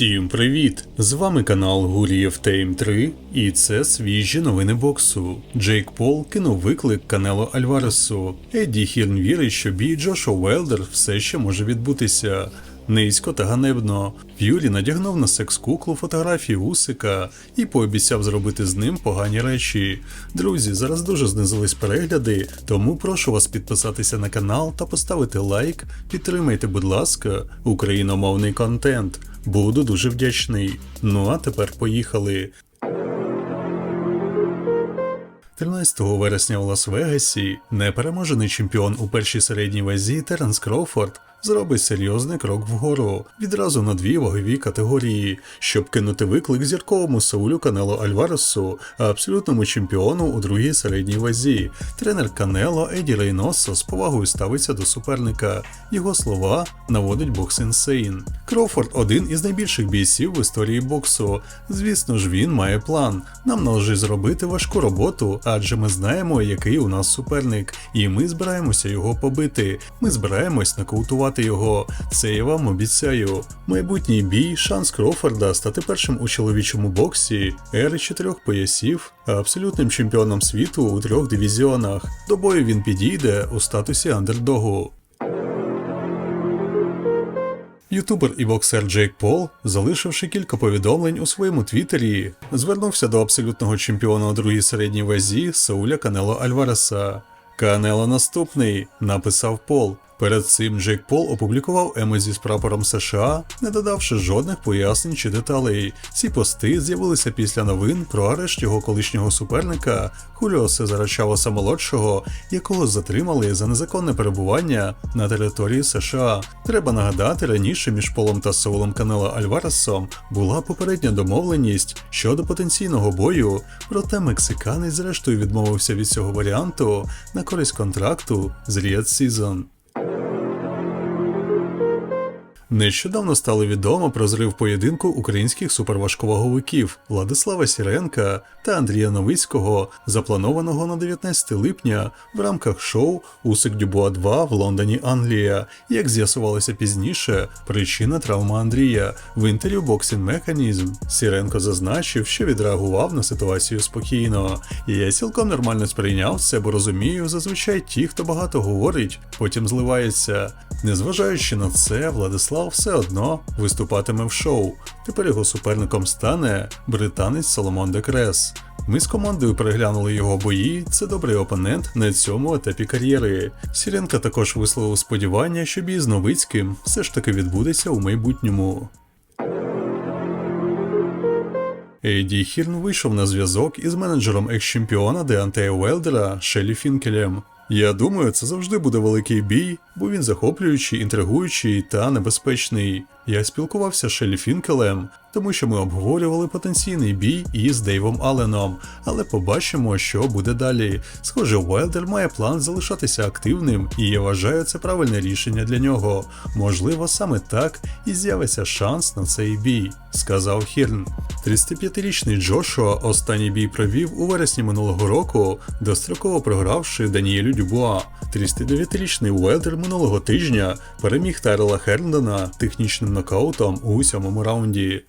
Всім привіт! З вами канал Гурієв Тейм 3 і це свіжі новини боксу. Джейк Пол кинув виклик Канело Альваресу. Едді Хірн вірить, що бій Джошуа Уелдер все ще може відбутися. Низько та ганебно. Ф'юрі надягнув на секс-куклу фотографії Усика і пообіцяв зробити з ним погані речі. Друзі, зараз дуже знизились перегляди, тому прошу вас підписатися на канал та поставити лайк. Підтримайте, будь ласка, україномовний контент. Буду дуже вдячний. Ну а тепер поїхали. 13 вересня у Лас-Вегасі непереможений чемпіон у першій середній вазі Теренс Кроуфорд зробить серйозний крок вгору відразу на дві вагові категорії, щоб кинути виклик зірковому Саулю Канело Альваресу, абсолютному чемпіону у другій середній вазі. Тренер Канело Еді Рейносо з повагою ставиться до суперника. Його слова наводить бокс інсейн. Кроуфорд один із найбільших бійців в історії боксу. Звісно ж, він має план. Нам належить зробити важку роботу, адже ми знаємо, який у нас суперник, і ми збираємося його побити. Ми збираємось нокаутувати його. Це я вам обіцяю. Майбутній бій, шанс Кроуфорда стати першим у чоловічому боксі, ери чотирьох поясів, абсолютним чемпіоном світу у трьох дивізіонах. До бою він підійде у статусі андердогу. Ютубер і боксер Джейк Пол, залишивши кілька повідомлень у своєму твіттері, звернувся до абсолютного чемпіона у другій середній вазі Сауля Канело Альвареса. Канело наступний, написав Пол. Перед цим Джейк Пол опублікував емозі з прапором США, не додавши жодних пояснень чи деталей. Ці пости з'явилися після новин про арешт його колишнього суперника Хуліо Сезара Чавоса молодшого, якого затримали за незаконне перебування на території США. Треба нагадати, раніше між Полом та Соулом Канело Альваресом була попередня домовленість щодо потенційного бою, проте мексиканець зрештою відмовився від цього варіанту на користь контракту з Riyadh Season. Нещодавно стало відомо про зрив поєдинку українських суперважковаговиків Владислава Сіренка та Андрія Новицького, запланованого на 19 липня в рамках шоу Усик Дюбуа 2 в Лондоні, Англія. Як з'ясувалося пізніше, причина травма Андрія в інтерв'ю Boxing Mechanism Сіренко зазначив, що відреагував на ситуацію спокійно. Я цілком нормально сприйняв це, бо розумію, зазвичай ті, хто багато говорить, потім зливається. Незважаючи на це, Владислав все одно виступатиме в шоу. Тепер його суперником стане британець Соломон Декрес. Ми з командою переглянули його бої. Це добрий опонент на цьому етапі кар'єри. Сіренка також висловив сподівання, що бій з Новицьким все ж таки відбудеться у майбутньому. Ейді Хірн вийшов на зв'язок із менеджером екс-чемпіона Деантея Уелдера Шелі Фінкелем. Я думаю, це завжди буде великий бій, бо він захоплюючий, інтригуючий та небезпечний. Я спілкувався з Шелі Фінкелем, тому що ми обговорювали потенційний бій із Дейвом Алленом, але побачимо, що буде далі. Схоже, Уайлдер має план залишатися активним, і я вважаю це правильне рішення для нього. Можливо, саме так і з'явиться шанс на цей бій, сказав Хірн. 35-річний Джошуа останній бій провів у вересні минулого року, достроково програвши Даніелю Дюбуа. 39-річний Уелдер минулого тижня переміг Тайрела Херндона технічним нокаутом у сьомому раунді.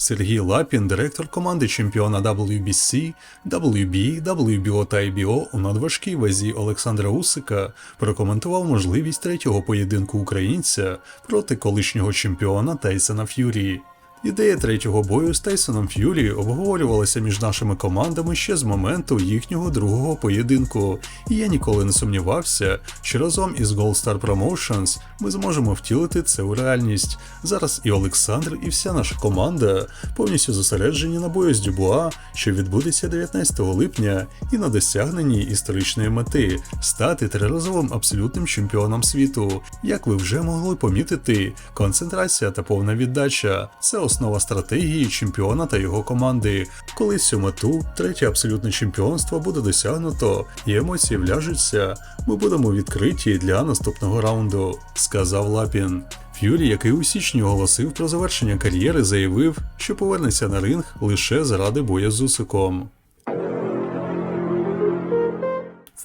Сергій Лапін, директор команди чемпіона WBC, WB, WBO та IBO у надважкій вазі Олександра Усика прокоментував можливість третього поєдинку українця проти колишнього чемпіона Тайсона Ф'юрі. Ідея третього бою з Тайсоном Ф'юрі обговорювалася між нашими командами ще з моменту їхнього другого поєдинку, і я ніколи не сумнівався, що разом із Gold Star Promotions ми зможемо втілити це у реальність. Зараз і Олександр, і вся наша команда повністю зосереджені на бою з Дюбуа, що відбудеться 19 липня, і на досягненні історичної мети стати триразовим абсолютним чемпіоном світу. Як ви вже могли помітити, концентрація та повна віддача це основа стратегії чемпіона та його команди. Коли цю мету, третє абсолютне чемпіонство буде досягнуто і емоції вляжуться, ми будемо відкриті для наступного раунду, сказав Лапін. Ф'юрі, який у січні оголосив про завершення кар'єри, заявив, що повернеться на ринг лише заради боя з Усиком.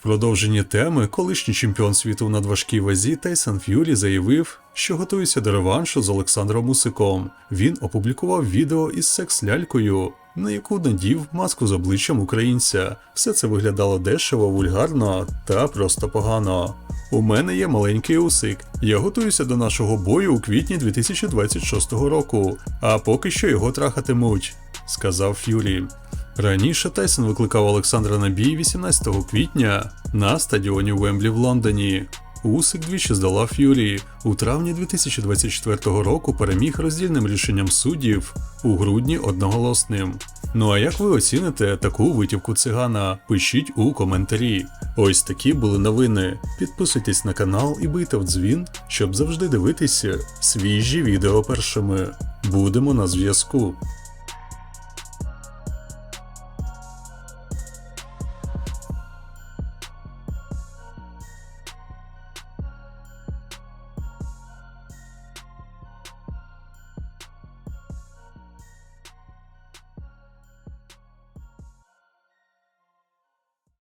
Продовженні теми колишній чемпіон світу в надважкій вазі Тайсон Ф'юрі заявив, що готується до реваншу з Олександром Усиком. Він опублікував відео із секс-лялькою, на яку надів маску з обличчям українця. Все це виглядало дешево, вульгарно та просто погано. У мене є маленький усик. Я готуюся до нашого бою у квітні 2026 року, а поки що його трахатимуть, сказав Ф'юрі. Раніше Тайсон викликав Олександра на бій 18 квітня на стадіоні Вемблі в Лондоні. Усик двічі здала Ф'юрі. У травні 2024 року переміг роздільним рішенням суддів у грудні одноголосним. Ну а як ви оціните таку витівку цигана? Пишіть у коментарі. Ось такі були новини. Підписуйтесь на канал і бийте в дзвін, щоб завжди дивитися свіжі відео першими. Будемо на зв'язку.